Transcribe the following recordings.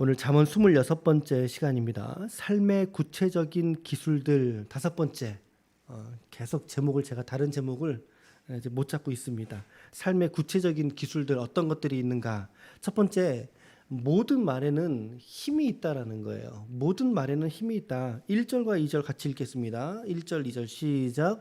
오늘 잠언 26번째 시간입니다. 삶의 구체적인 기술들 다섯 번째. 어, 계속 제목을 제가 다른 제목을 이제 못 잡고 있습니다. 삶의 구체적인 기술들 어떤 것들이 있는가? 첫 번째 모든 말에는 힘이 있다라는 거예요. 모든 말에는 힘이 있다. 1절과 2절 같이 읽겠습니다. 1절, 2절 시작.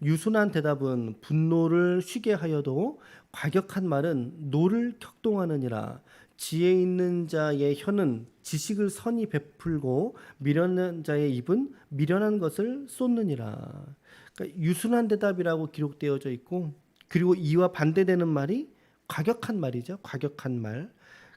유순한 대답은 분노를 쉬게 하여도 과격한 말은 노를 격동하느니라. 지혜 있는 자의 혀는 지식을 선히 베풀고 미련한 자의 입은 미련한 것을 쏟느니라. 그러니까 유순한 대답이라고 기록되어져 있고 그리고 이와 반대되는 말이 과격한 말이죠. 과격한 말.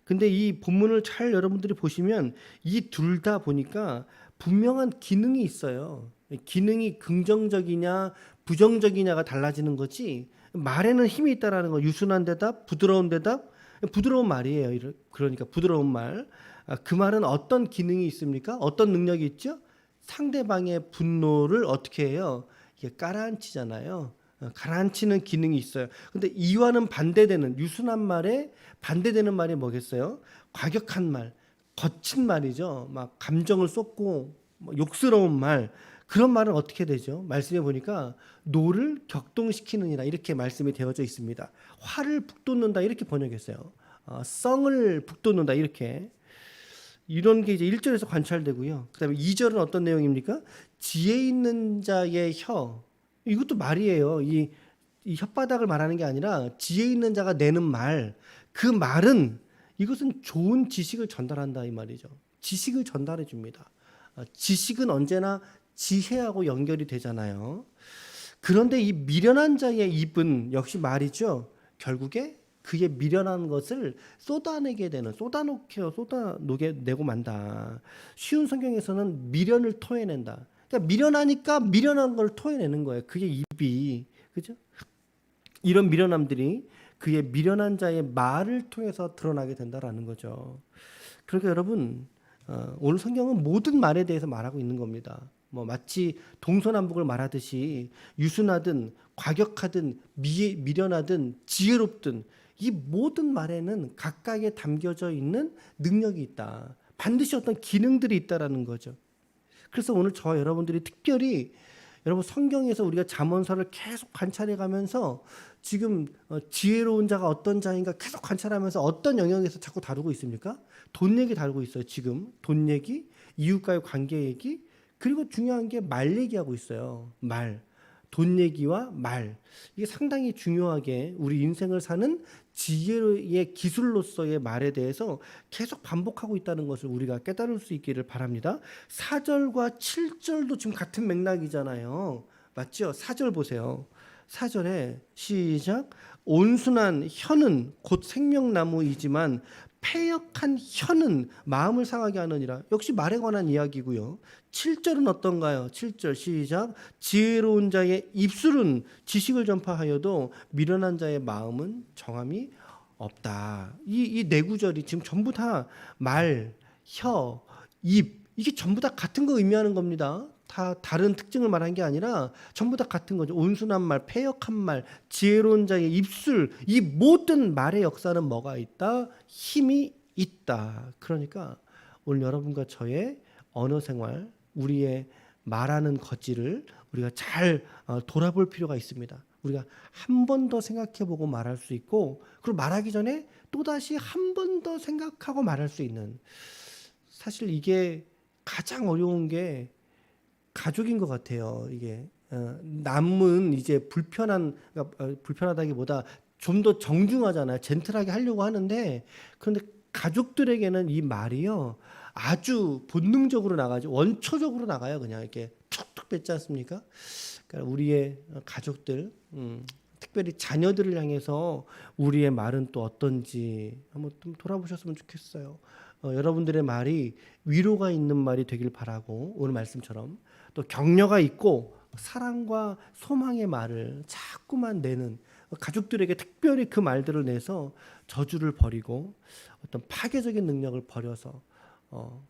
근데 이 본문을 잘 여러분들이 보시면 이 둘 다 보니까 분명한 기능이 있어요. 기능이 긍정적이냐 부정적이냐가 달라지는 거지 말에는 힘이 있다라는 거 유순한 대답, 부드러운 대답, 부드러운 말이에요. 그러니까 부드러운 말. 아, 그 말은 어떤 기능이 있습니까? 어떤 능력이 있죠? 상대방의 분노를 어떻게 해요? 이게 깔아앉히잖아요. 어, 가라앉히는 기능이 있어요. 근데 이와는 반대되는 유순한 말에 반대되는 말이 뭐겠어요? 과격한 말, 거친 말이죠. 막 감정을 쏟고 뭐 욕스러운 말 그런 말은 어떻게 되죠? 말씀해 보니까 노를 격동시키느니라 이렇게 말씀이 되어져 있습니다. 화를 북돋는다 이렇게 번역했어요. 어, 썽을 북돋는다 이렇게 이런 게 이제 1절에서 관찰되고요. 그다음에 2절은 어떤 내용입니까? 지혜 있는 자의 혀. 이것도 말이에요. 이, 이 혓바닥을 말하는 게 아니라 지혜 있는 자가 내는 말. 그 말은 이것은 좋은 지식을 전달한다 이 말이죠. 지식을 전달해 줍니다. 아, 지식은 언제나 지혜하고 연결이 되잖아요. 그런데 이 미련한 자의 입은 역시 말이죠. 결국에 그의 미련한 것을 쏟아내게 되는 쏟아놓게 쏟아놓게 내고 만다. 쉬운 성경에서는 미련을 토해낸다. 그러니까 미련하니까 미련한 걸 토해내는 거예요. 그게 입이 그죠? 이런 미련함들이 그의 미련한 자의 말을 통해서 드러나게 된다라는 거죠. 그러니까 여러분 어, 오늘 성경은 모든 말에 대해서 말하고 있는 겁니다. 뭐 마치 동서남북을 말하듯이 유순하든 과격하든 미, 미련하든 지혜롭든 이 모든 말에는 각각에 담겨져 있는 능력이 있다. 반드시 어떤 기능들이 있다라는 거죠. 그래서 오늘 저 여러분들이 특별히 여러분 성경에서 우리가 잠언서를 계속 관찰해 가면서 지금 어, 지혜로운 자가 어떤 자인가 계속 관찰하면서 어떤 영역에서 자꾸 다루고 있습니까? 돈 얘기 다루고 있어요. 지금 돈 얘기, 이웃과의 관계 얘기, 그리고 중요한 게 말 얘기하고 있어요. 말. 돈 얘기와 말. 이게 상당히 중요하게 우리 인생을 사는 지혜의 기술로서의 말에 대해서 계속 반복하고 있다는 것을 우리가 깨달을 수 있기를 바랍니다. 4절과 7절도 지금 같은 맥락이잖아요. 맞죠? 4절 보세요. 4절에 시작 온순한 혀는 곧 생명나무이지만 패역한 혀는 마음을 상하게 하느니라. 역시 말에 관한 이야기고요. 7절은 어떤가요? 7절 시작. 지혜로운 자의 입술은 지식을 전파하여도 미련한 자의 마음은 정함이 없다. 이, 이 네 구절이 지금 전부 다 말, 혀, 입 이게 전부 다 같은 거 의미하는 겁니다. 다 다른 특징을 말한 게 아니라 전부 다 같은 거죠. 온순한 말, 패역한 말, 지혜로운 자의 입술 이 모든 말의 역사는 뭐가 있다? 힘이 있다. 그러니까 오늘 여러분과 저의 언어 생활, 우리의 말하는 거지를 우리가 잘 어, 돌아볼 필요가 있습니다. 우리가 한 번 더 생각해보고 말할 수 있고 그리고 말하기 전에 또 다시 한 번 더 생각하고 말할 수 있는 사실 이게 가장 어려운 게 가족인 것 같아요. 이게 어, 남은 이제 불편한 그러니까, 어, 불편하다기보다 좀 더 정중하잖아요. 젠틀하게 하려고 하는데 그런데 가족들에게는 이 말이요 아주 본능적으로 나가죠. 원초적으로 나가요. 그냥 이렇게 툭툭 뱉지 않습니까? 그러니까 우리의 가족들, 음, 특별히 자녀들을 향해서 우리의 말은 또 어떤지 한번 좀 돌아보셨으면 좋겠어요. 어, 여러분들의 말이 위로가 있는 말이 되길 바라고 오늘 말씀처럼 또 격려가 있고 사랑과 소망의 말을 자꾸만 내는 가족들에게 특별히 그 말들을 내서 저주를 버리고 어떤 파괴적인 능력을 버려서 어,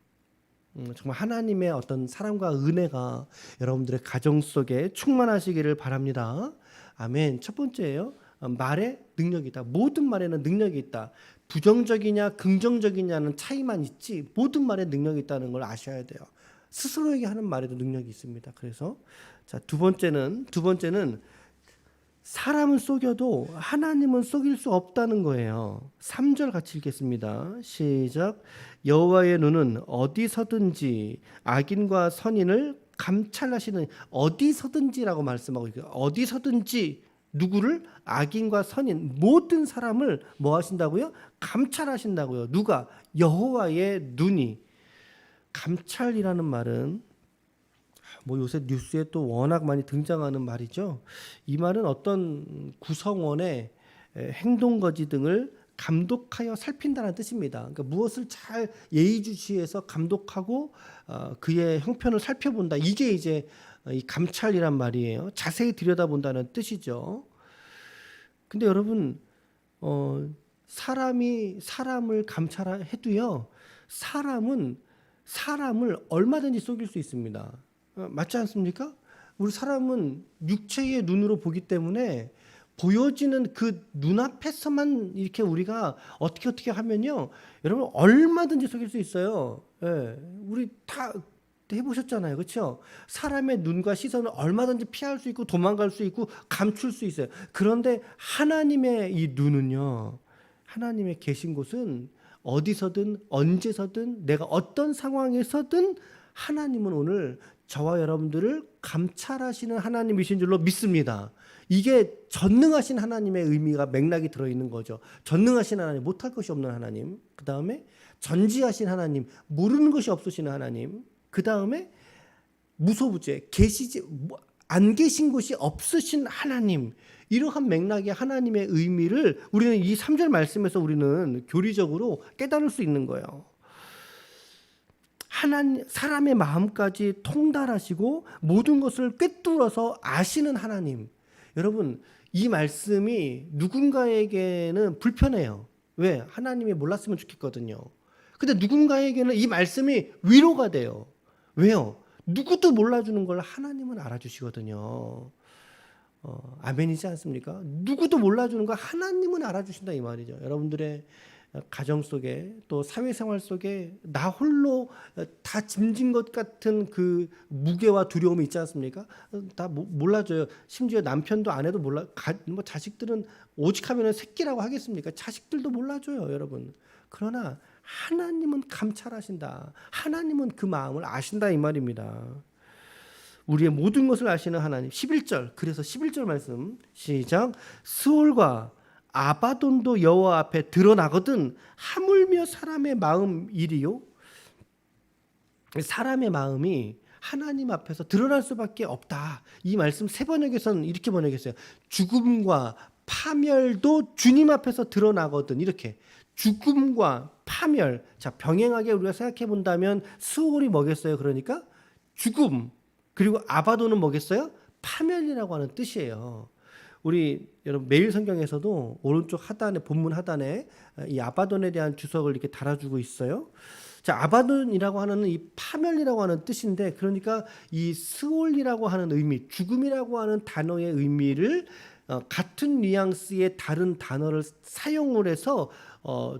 음, 정말 하나님의 어떤 사랑과 은혜가 여러분들의 가정 속에 충만하시기를 바랍니다. 아멘. 첫 번째예요. 어, 말에 능력이 있다. 모든 말에는 능력이 있다. 부정적이냐 긍정적이냐는 차이만 있지 모든 말에 능력이 있다는 걸 아셔야 돼요. 스스로에게 하는 말에도 능력이 있습니다. 그래서 자, 두 번째는 두 번째는 사람은 속여도 하나님은 속일 수 없다는 거예요. 3절 같이 읽겠습니다. 시작. 여호와의 눈은 어디서든지 악인과 선인을 감찰하시는 어디서든지라고 말씀하고 있어요. 어디서든지 누구를 악인과 선인 모든 사람을 뭐 하신다고요? 감찰하신다고요. 누가 여호와의 눈이 감찰이라는 말은 뭐 요새 뉴스에 또 워낙 많이 등장하는 말이죠. 이 말은 어떤 구성원의 에, 행동 거지 등을 감독하여 살핀다는 뜻입니다. 그러니까 무엇을 잘 예의주시해서 감독하고 어, 그의 형편을 살펴본다. 이게 이제 이 감찰이란 말이에요. 자세히 들여다본다는 뜻이죠. 근데 여러분 어, 사람이 사람을 감찰해도요. 사람은 사람을 얼마든지 속일 수 있습니다. 어, 맞지 않습니까? 우리 사람은 육체의 눈으로 보기 때문에 보여지는 그 눈앞에서만 이렇게 우리가 어떻게 어떻게 하면요, 여러분 얼마든지 속일 수 있어요. 예, 우리 다 해보셨잖아요, 그렇죠? 사람의 눈과 시선을 얼마든지 피할 수 있고 도망갈 수 있고 감출 수 있어요. 그런데 하나님의 이 눈은요, 하나님의 계신 곳은 어디서든 언제서든 내가 어떤 상황에서든 하나님은 오늘 저와 여러분들을 감찰하시는 하나님이신 줄로 믿습니다. 이게 전능하신 하나님의 의미가 맥락이 들어 있는 거죠. 전능하신 하나님, 못할 것이 없는 하나님. 그 다음에 전지하신 하나님, 모르는 것이 없으시는 하나님. 그 다음에 무소부재, 계시지 뭐, 안 계신 곳이 없으신 하나님. 이러한 맥락의 하나님의 의미를 우리는 이 3절 말씀에서 우리는 교리적으로 깨달을 수 있는 거예요. 하나님 사람의 마음까지 통달하시고 모든 것을 꿰뚫어서 아시는 하나님. 여러분 이 말씀이 누군가에게는 불편해요. 왜? 하나님이 몰랐으면 좋겠거든요. 근데 누군가에게는 이 말씀이 위로가 돼요. 왜요? 누구도 몰라주는 걸 하나님은 알아주시거든요. 어, 아멘이지 않습니까? 누구도 몰라주는 거 하나님은 알아주신다 이 말이죠. 여러분들의 가정 속에 또 사회생활 속에 나 홀로 다 짐진 것 같은 그 무게와 두려움이 있지 않습니까? 다 모- 몰라줘요. 심지어 남편도 아내도 몰라. 가, 뭐 자식들은 오직하면 새끼라고 하겠습니까? 자식들도 몰라줘요, 여러분. 그러나 하나님은 감찰하신다. 하나님은 그 마음을 아신다 이 말입니다. 우리의 모든 것을 아시는 하나님. 11절. 그래서 11절 말씀 시작. 스올과 아바돈도 여호와 앞에 드러나거든 하물며 사람의 마음 일이요. 사람의 마음이 하나님 앞에서 드러날 수밖에 없다. 이 말씀 세 번역에서는 이렇게 번역했어요. 죽음과 파멸도 주님 앞에서 드러나거든. 이렇게 죽음과 파멸. 자 병행하게 우리가 생각해 본다면 수월이 뭐겠어요? 그러니까 죽음 그리고 아바도는 뭐겠어요? 파멸이라고 하는 뜻이에요. 우리 여러분 매일 성경에서도 오른쪽 하단에 본문 하단에 이 아바돈에 대한 주석을 이렇게 달아주고 있어요. 자 아바돈이라고 하는 이 파멸이라고 하는 뜻인데 그러니까 이 스올이라고 하는 의미, 죽음이라고 하는 단어의 의미를 어, 같은 뉘앙스의 다른 단어를 사용을 해서 어,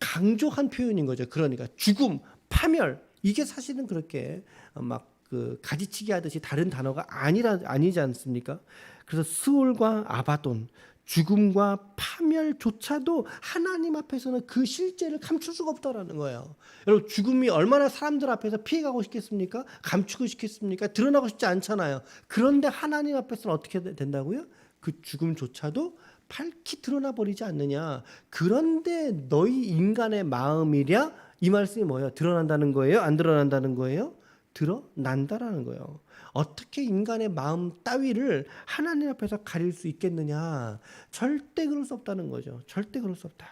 강조한 표현인 거죠. 그러니까 죽음, 파멸 이게 사실은 그렇게 막 그 가지치기 하듯이 다른 단어가 아니라 아니지 않습니까? 그래서 스올과 아바돈 죽음과 파멸조차도 하나님 앞에서는 그 실제를 감출 수가 없다라는 거예요. 여러분 죽음이 얼마나 사람들 앞에서 피해가고 싶겠습니까? 감추고 싶겠습니까? 드러나고 싶지 않잖아요. 그런데 하나님 앞에서는 어떻게 된다고요? 그 죽음조차도 밝히 드러나 버리지 않느냐. 그런데 너희 인간의 마음이랴 이 말씀이 뭐예요? 드러난다는 거예요? 안 드러난다는 거예요? 드러난다라는 거예요. 어떻게 인간의 마음 따위를 하나님 앞에서 가릴 수 있겠느냐? 절대 그럴 수 없다는 거죠. 절대 그럴 수 없다.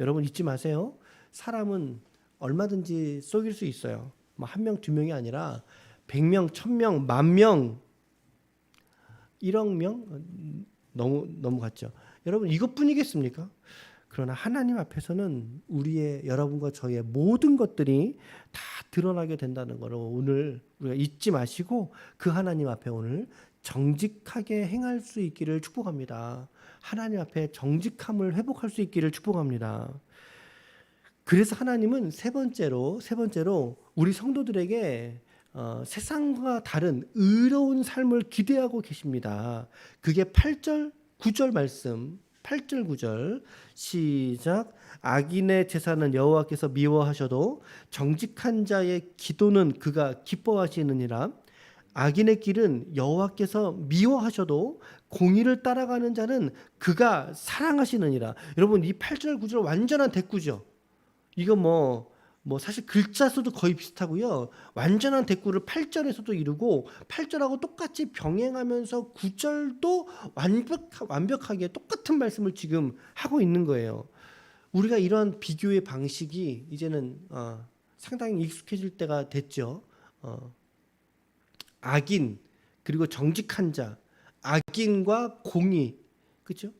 여러분 잊지 마세요. 사람은 얼마든지 속일 수 있어요. 뭐 한 명, 두 명이 아니라 백 명, 천 명, 만 명, 일억 명 너무 너무 같죠. 여러분 이것뿐이겠습니까? 그러나 하나님 앞에서는 우리의 여러분과 저의 모든 것들이 다 드러나게 된다는 것을 오늘 우리가 잊지 마시고 그 하나님 앞에 오늘 정직하게 행할 수 있기를 축복합니다. 하나님 앞에 정직함을 회복할 수 있기를 축복합니다. 그래서 하나님은 세 번째로 세 번째로 우리 성도들에게 어, 세상과 다른 의로운 삶을 기대하고 계십니다. 그게 8절 9절 말씀. 8절 9절. 시작. 악인의 제사는 여호와께서 미워하셔도 정직한 자의 기도는 그가 기뻐하시느니라. 악인의 길은 여호와께서 미워하셔도 공의를 따라가는 자는 그가 사랑하시느니라. 여러분 이 8절 9절 완전한 대꾸죠. 이거 뭐, 뭐 사실 글자 수도 거의 비슷하고요. 완전한 대꾸를 8절에서도 이루고 8절하고 똑같이 병행하면서 9절도 완벽, 완벽하게 똑같은 말씀을 지금 하고 있는 거예요. 우리가 이런 비교의 방식이 이제는 어, 상당히 익숙해질 때가 됐죠. 어, 악인 그리고 정직한 자, 악인과 공의, 그렇죠?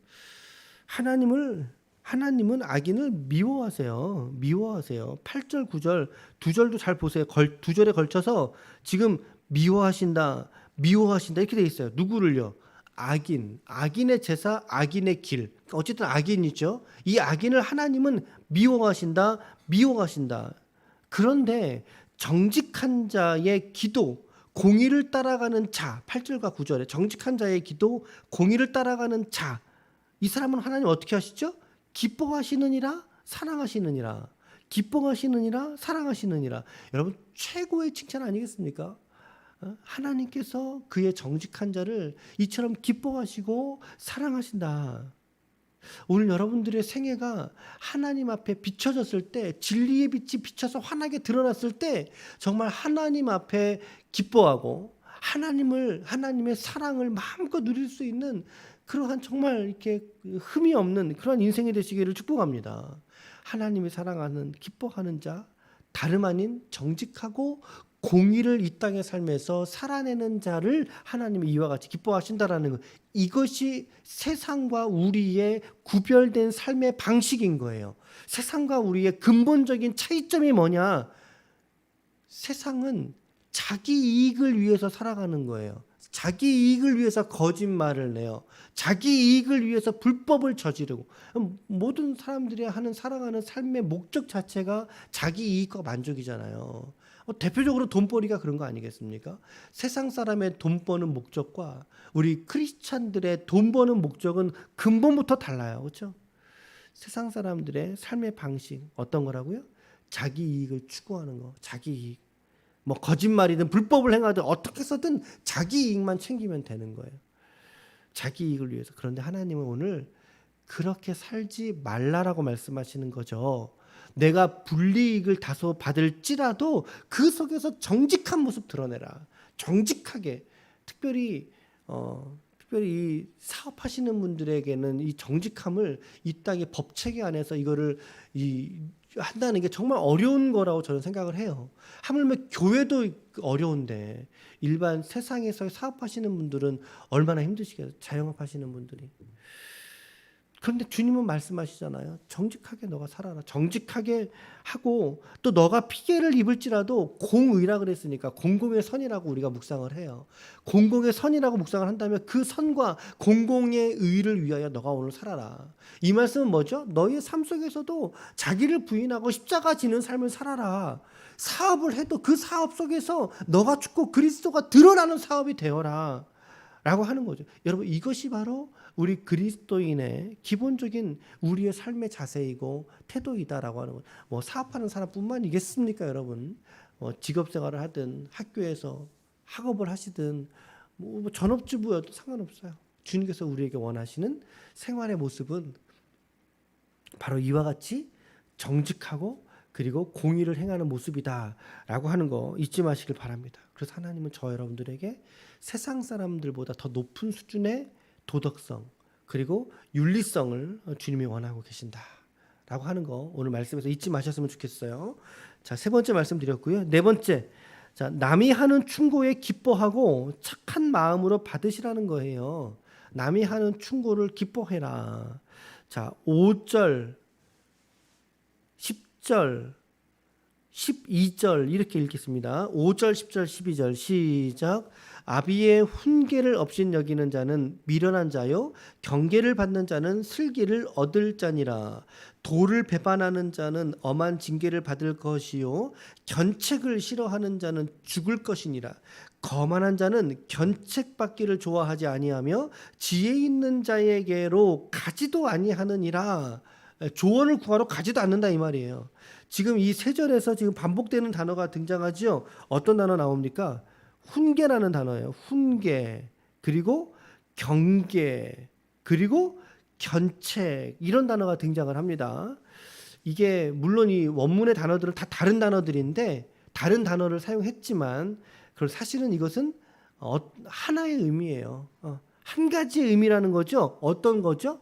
하나님을 하나님은 악인을 미워하세요. 미워하세요. 8절, 9절 두 절도 잘 보세요. 걸, 두 절에 걸쳐서 지금 미워하신다, 미워하신다 이렇게 돼 있어요. 누구를요? 악인, 악인의 제사, 악인의 길. 어쨌든 악인이죠. 이 악인을 하나님은 미워하신다, 미워하신다. 그런데 정직한 자의 기도, 공의를 따라가는 자, 8절과 9절에 정직한 자의 기도, 공의를 따라가는 자. 이 사람은 하나님 어떻게 하시죠? 기뻐하시느니라 사랑하시느니라 기뻐하시느니라 사랑하시느니라 여러분 최고의 칭찬 아니겠습니까? 어? 하나님께서 그의 정직한 자를 이처럼 기뻐하시고 사랑하신다. 오늘 여러분들의 생애가 하나님 앞에 비춰졌을 때 진리의 빛이 비쳐서 환하게 드러났을 때 정말 하나님 앞에 기뻐하고 하나님을 하나님의 사랑을 마음껏 누릴 수 있는 그러한 정말 이렇게 흠이 없는 그런 인생이 되시기를 축복합니다. 하나님이 사랑하는 기뻐하는 자 다름 아닌 정직하고 공의를 이 땅의 삶에서 살아내는 자를 하나님이 이와 같이 기뻐하신다라는 것. 이것이 세상과 우리의 구별된 삶의 방식인 거예요. 세상과 우리의 근본적인 차이점이 뭐냐? 세상은 자기 이익을 위해서 살아가는 거예요. 자기 이익을 위해서 거짓말을 내요. 자기 이익을 위해서 불법을 저지르고 모든 사람들이 하는 살아가는 삶의 목적 자체가 자기 이익과 만족이잖아요. 어, 대표적으로 돈벌이가 그런 거 아니겠습니까? 세상 사람의 돈 버는 목적과 우리 크리스찬들의 돈 버는 목적은 근본부터 달라요. 그렇죠? 세상 사람들의 삶의 방식 어떤 거라고요? 자기 이익을 추구하는 거, 자기 이익. 뭐 거짓말이든 불법을 행하든 어떻게 해서든 자기 이익만 챙기면 되는 거예요. 자기 이익을 위해서. 그런데 하나님은 오늘 그렇게 살지 말라라고 말씀하시는 거죠. 내가 불이익을 다소 받을지라도 그 속에서 정직한 모습 드러내라. 정직하게. 특별히 어 특별히 이 사업하시는 분들에게는 이 정직함을 이 땅의 법 체계 안에서 이거를 이 한다는 게 정말 어려운 거라고 저는 생각을 해요. 하물며 교회도 어려운데 일반 세상에서 사업하시는 분들은 얼마나 힘드시겠어요. 자영업 하시는 분들이. 그런데 주님은 말씀하시잖아요. 정직하게 너가 살아라. 정직하게 하고 또 너가 피해를 입을지라도 공의라 그랬으니까 공공의 선이라고 우리가 묵상을 해요. 공공의 선이라고 묵상을 한다면 그 선과 공공의 의를 위하여 너가 오늘 살아라. 이 말씀은 뭐죠? 너의 삶 속에서도 자기를 부인하고 십자가 지는 삶을 살아라. 사업을 해도 그 사업 속에서 너가 죽고 그리스도가 드러나는 사업이 되어라. 라고 하는 거죠. 여러분 이것이 바로 우리 그리스도인의 기본적인 우리의 삶의 자세이고 태도이다라고 하는 것. 뭐 사업하는 사람뿐만이겠습니까, 여러분? 뭐 직업 생활을 하든 학교에서 학업을 하시든 뭐 전업주부여도 상관없어요. 주님께서 우리에게 원하시는 생활의 모습은 바로 이와 같이 정직하고 그리고 공의를 행하는 모습이다라고 하는 거 잊지 마시길 바랍니다. 그래서 하나님은 저 여러분들에게 세상 사람들보다 더 높은 수준의 도덕성 그리고 윤리성을 주님이 원하고 계신다 라고 하는 거 오늘 말씀에서 잊지 마셨으면 좋겠어요. 자, 세 번째 말씀드렸고요. 네 번째. 자, 남이 하는 충고에 기뻐하고 착한 마음으로 받으시라는 거예요. 남이 하는 충고를 기뻐해라. 자, 5절 10 절 12절 이렇게 읽겠습니다. 5절, 10절, 12절 시작. 아비의 훈계를 없인 여기는 자는 미련한 자요 경계를 받는 자는 슬기를 얻을 자니라. 도를 배반하는 자는 엄한 징계를 받을 것이요 견책을 싫어하는 자는 죽을 것이니라. 거만한 자는 견책받기를 좋아하지 아니하며 지혜 있는 자에게로 가지도 아니하느니라. 조언을 구하러 가지도 않는다 이 말이에요. 지금 이 세 절에서 지금 반복되는 단어가 등장하지요. 어떤 단어 나옵니까? 훈계라는 단어예요. 훈계 그리고 경계 그리고 견책 이런 단어가 등장을 합니다. 이게 물론 이 원문의 단어들은 다 다른 단어들인데 다른 단어를 사용했지만 그 사실은 이것은 어, 하나의 의미예요. 어, 한 가지의 의미라는 거죠. 어떤 거죠?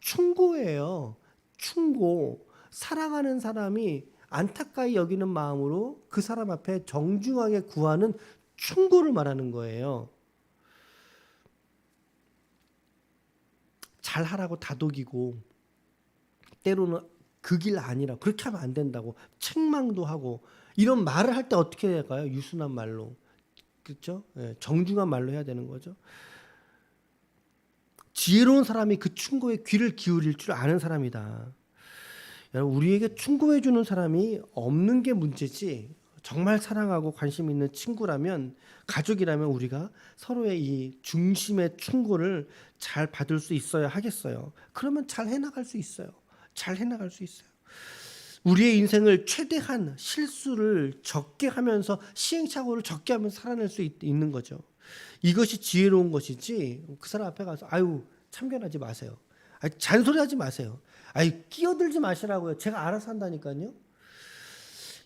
충고예요. 충고. 사랑하는 사람이 안타까이 여기는 마음으로 그 사람 앞에 정중하게 구하는 충고를 말하는 거예요. 잘하라고 다독이고 때로는 그 길 아니라 그렇게 하면 안 된다고 책망도 하고 이런 말을 할 때 어떻게 해야 할까요? 유순한 말로 그렇죠? 예, 정중한 말로 해야 되는 거죠. 지혜로운 사람이 그 충고에 귀를 기울일 줄 아는 사람이다. 여러분 우리에게 충고해 주는 사람이 없는 게 문제지. 정말 사랑하고 관심 있는 친구라면 가족이라면 우리가 서로의 이 중심의 충고를 잘 받을 수 있어야 하겠어요. 그러면 잘 해나갈 수 있어요. 잘 해나갈 수 있어요. 우리의 인생을 최대한 실수를 적게 하면서 시행착오를 적게 하면서 살아낼 수 있, 는 거죠. 이것이 지혜로운 것이지 그 사람 앞에 가서 아유 참견하지 마세요. 아니, 잔소리하지 마세요. 아이 끼어들지 마시라고요. 제가 알아서 한다니까요.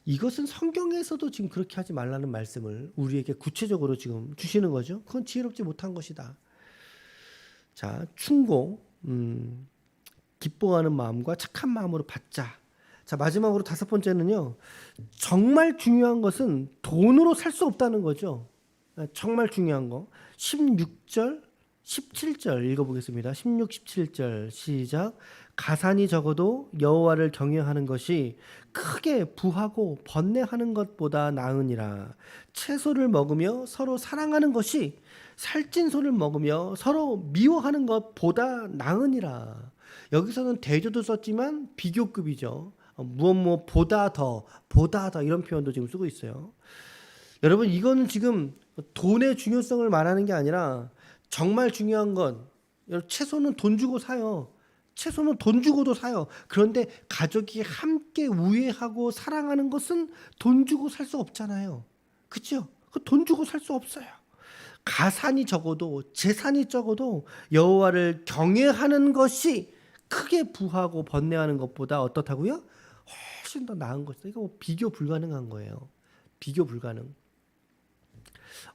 이것은 성경에서도 지금 그렇게 하지 말라는 말씀을 우리에게 구체적으로 지금 주시는 거죠. 그건 지혜롭지 못한 것이다. 자, 충고, 음, 기뻐하는 마음과 착한 마음으로 받자. 자, 마지막으로 다섯 번째는요. 정말 중요한 것은 돈으로 살 수 없다는 거죠. 아, 정말 중요한 거. 16절, 17절 읽어보겠습니다. 16, 17절 시작. 가산이 적어도 여호와를 경외하는 것이 크게 부하고 번뇌하는 것보다 나으니라. 채소를 먹으며 서로 사랑하는 것이 살찐 소를 먹으며 서로 미워하는 것보다 나으니라. 여기서는 대조도 썼지만 비교급이죠. 어, 무엇 뭐 보다 더 보다 더 이런 표현도 지금 쓰고 있어요. 여러분 이거는 지금 돈의 중요성을 말하는 게 아니라 정말 중요한 건 채소는 돈 주고 사요. 채소는 돈 주고도 사요. 그런데 가족이 함께 우애하고 사랑하는 것은 돈 주고 살 수 없잖아요. 그죠? 돈 주고 살 수 없어요. 가산이 적어도 재산이 적어도 여호와를 경외하는 것이 크게 부하고 번뇌하는 것보다 어떻다고요? 훨씬 더 나은 것이다. 이거 뭐 비교 불가능한 거예요. 비교 불가능.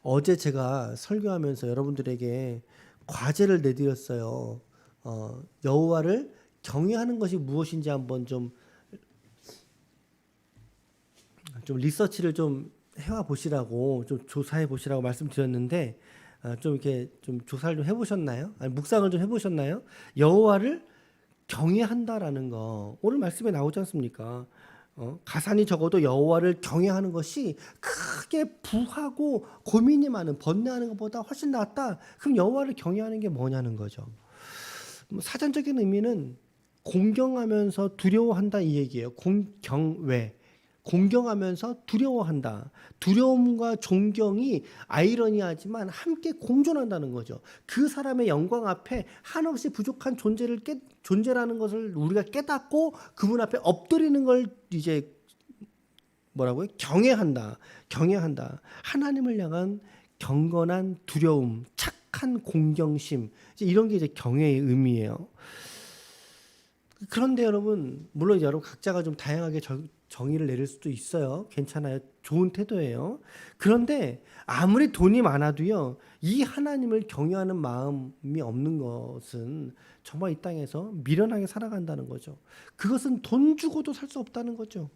어제 제가 설교하면서 여러분들에게 과제를 내드렸어요. 어, 여호와를 경외하는 것이 무엇인지 한번 좀, 좀 리서치를 좀 해와 보시라고 좀 조사해 보시라고 말씀드렸는데 어, 좀 이렇게 좀 조사를 좀 해보셨나요? 아니, 묵상을 좀 해보셨나요? 여호와를 경외한다라는 거 오늘 말씀에 나오지 않습니까? 어, 가산이 적어도 여호와를 경외하는 것이 크게 부하고 고민이 많은 번뇌하는 것보다 훨씬 낫다. 그럼 여호와를 경외하는 게 뭐냐는 거죠. 뭐 사전적인 의미는 공경하면서 두려워한다 이 얘기예요. 공경외. 공경하면서 두려워한다. 두려움과 존경이 아이러니하지만 함께 공존한다는 거죠. 그 사람의 영광 앞에 한없이 부족한 존재를 깨, 존재라는 것을 우리가 깨닫고 그분 앞에 엎드리는 걸 이제 뭐라고요? 경외한다. 경외한다. 하나님을 향한 경건한 두려움, 착한 공경심. 이제 이런 게 이제 경외의 의미예요. 그런데 여러분, 물론 여러분 각자가 좀 다양하게 저, 정의를 내릴 수도 있어요. 괜찮아요. 좋은 태도예요. 그런데 아무리 돈이 많아도요, 이 하나님을 경외하는 마음이 없는 것은 정말 이 땅에서 미련하게 살아간다는 거죠. 그것은 돈 주고도 살 수 없다는 거죠.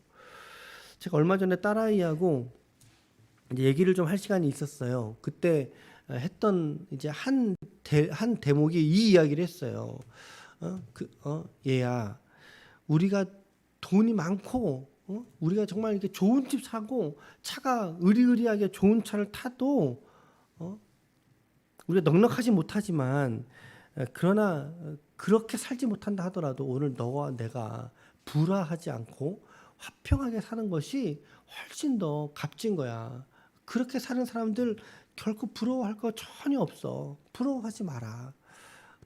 제가 얼마 전에 딸아이하고 얘기를 좀 할 시간이 있었어요. 그때 했던 이제 한, 대, 한 대목이 이 이야기를 했어요. 어, 그, 어, 얘야, 우리가 돈이 많고 어? 우리가 정말 이렇게 좋은 집 사고 차가 의리의리하게 좋은 차를 타도 어? 우리가 넉넉하지 못하지만 에, 그러나 어, 그렇게 살지 못한다 하더라도 오늘 너와 내가 불화하지 않고 화평하게 사는 것이 훨씬 더 값진 거야. 그렇게 사는 사람들 결코 부러워할 거 전혀 없어. 부러워하지 마라.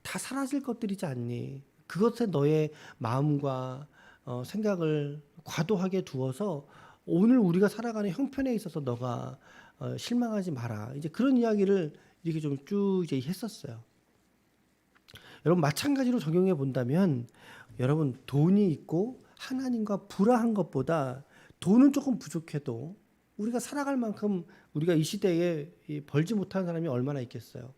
다 사라질 것들이지 않니? 그것에 너의 마음과 어, 생각을 과도하게 두어서 오늘 우리가 살아가는 형편에 있어서 너가 어, 실망하지 마라. 이제 그런 이야기를 이렇게 좀 쭉 이제 했었어요. 여러분 마찬가지로 적용해 본다면 여러분 돈이 있고 하나님과 불화한 것보다 돈은 조금 부족해도 우리가 살아갈 만큼 우리가 이 시대에 이 벌지 못하는 사람이 얼마나 있겠어요.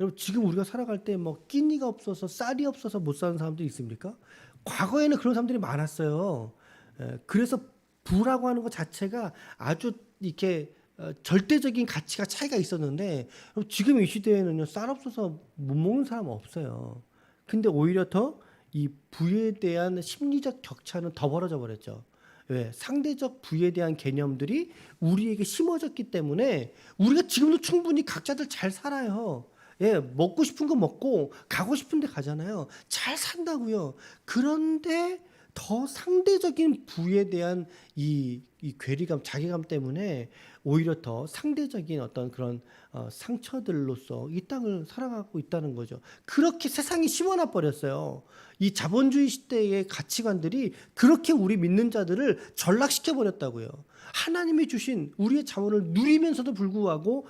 여러분 지금 우리가 살아갈 때 뭐 끼니가 없어서 쌀이 없어서 못 사는 사람도 있습니까? 과거에는 그런 사람들이 많았어요. 에, 그래서 부라고 하는 것 자체가 아주 이렇게 어, 절대적인 가치가 차이가 있었는데 지금 이 시대에는요 쌀 없어서 못 먹는 사람 없어요. 근데 오히려 더 이 부에 대한 심리적 격차는 더 벌어져 버렸죠. 왜? 상대적 부에 대한 개념들이 우리에게 심어졌기 때문에 우리가 지금도 충분히 각자들 잘 살아요. 예, 먹고 싶은 거 먹고 가고 싶은 데 가잖아요. 잘 산다고요. 그런데 더 상대적인 부에 대한 이, 이 괴리감, 자괴감 때문에 오히려 더 상대적인 어떤 그런 어, 상처들로서 이 땅을 살아가고 있다는 거죠. 그렇게 세상이 심어놔 버렸어요. 이 자본주의 시대의 가치관들이 그렇게 우리 믿는 자들을 전락시켜 버렸다고요. 하나님이 주신 우리의 자원을 누리면서도 불구하고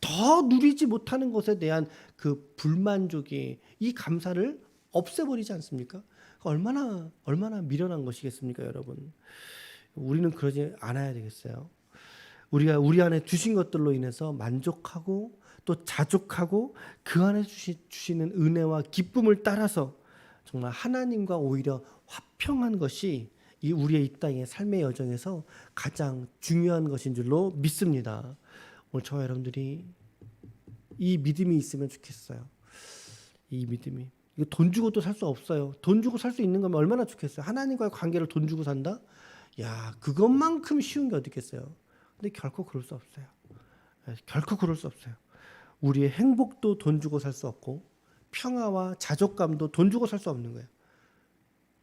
더 누리지 못하는 것에 대한 그 불만족이 이 감사를 없애버리지 않습니까? 얼마나 얼마나 미련한 것이겠습니까, 여러분? 우리는 그러지 않아야 되겠어요. 우리가 우리 안에 주신 것들로 인해서 만족하고 또 자족하고 그 안에 주시, 주시는 은혜와 기쁨을 따라서 정말 하나님과 오히려 화평한 것이 이 우리의 이 땅의 삶의 여정에서 가장 중요한 것인 줄로 믿습니다. 오늘 저와 여러분들이 이 믿음이 있으면 좋겠어요. 이 믿음이. 이거 돈 주고도 살수 없어요. 돈 주고 살 수 있는 거면 얼마나 좋겠어요. 하나님과의 관계를 돈 주고 산다? 야, 그것만큼 쉬운 게 어디 있겠어요. 근데 결코 그럴 수 없어요. 예, 결코 그럴 수 없어요. 우리의 행복도 돈 주고 살 수 없고 평화와 자족감도 돈 주고 살 수 없는 거예요.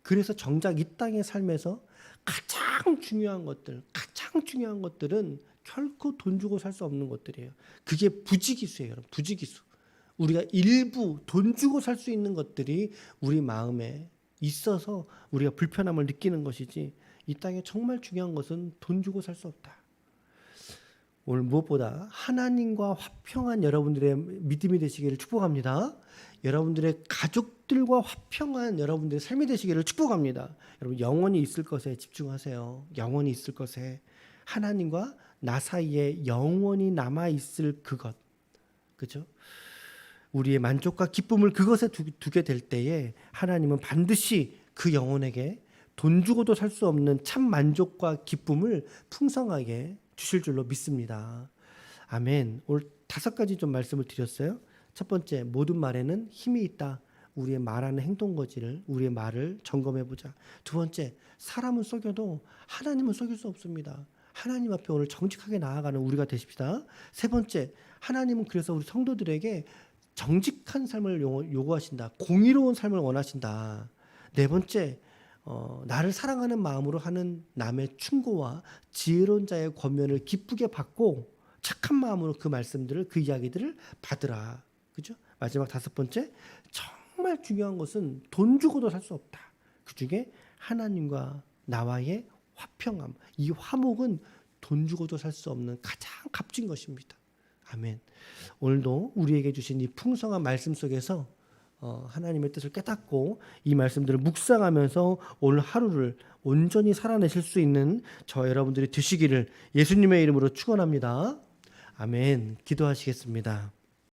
그래서 정작 이 땅의 삶에서 가장 중요한 것들, 가장 중요한 것들은 결코 돈 주고 살 수 없는 것들이에요. 그게 부지기수예요, 여러분. 부지기수. 우리가 일부 돈 주고 살 수 있는 것들이 우리 마음에 있어서 우리가 불편함을 느끼는 것이지 이 땅에 정말 중요한 것은 돈 주고 살 수 없다. 오늘 무엇보다 하나님과 화평한 여러분들의 믿음이 되시기를 축복합니다. 여러분들의 가족들과 화평한 여러분들의 삶이 되시기를 축복합니다. 여러분 영원히 있을 것에 집중하세요. 영원히 있을 것에 하나님과 나 사이에 영원히 남아 있을 그것. 그죠? 우리의 만족과 기쁨을 그것에 두, 두게 될 때에 하나님은 반드시 그 영혼에게 돈 주고도 살 수 없는 참 만족과 기쁨을 풍성하게 주실 줄로 믿습니다. 아멘. 오늘 다섯 가지 좀 말씀을 드렸어요. 첫 번째, 모든 말에는 힘이 있다. 우리의 말하는 행동 거지를 우리의 말을 점검해 보자. 두 번째, 사람은 속여도 하나님은 속일 수 없습니다. 하나님 앞에 오늘 정직하게 나아가는 우리가 되십시다. 세 번째, 하나님은 그래서 우리 성도들에게 정직한 삶을 요- 요구하신다. 공의로운 삶을 원하신다. 네 번째, 어, 나를 사랑하는 마음으로 하는 남의 충고와 지혜로운 자의 권면을 기쁘게 받고 착한 마음으로 그 말씀들을 그 이야기들을 받으라. 그죠? 마지막 다섯 번째, 정말 중요한 것은 돈 주고도 살 수 없다. 그 중에 하나님과 나와의 화평함. 이 화목은 돈 주고도 살 수 없는 가장 값진 것입니다. 아멘. 오늘도 우리에게 주신 이 풍성한 말씀 속에서 어, 하나님의 뜻을 깨닫고 이 말씀들을 묵상하면서 오늘 하루를 온전히 살아내실 수 있는 저 여러분들이 되시기를 예수님의 이름으로 축원합니다. 아멘. 기도하시겠습니다.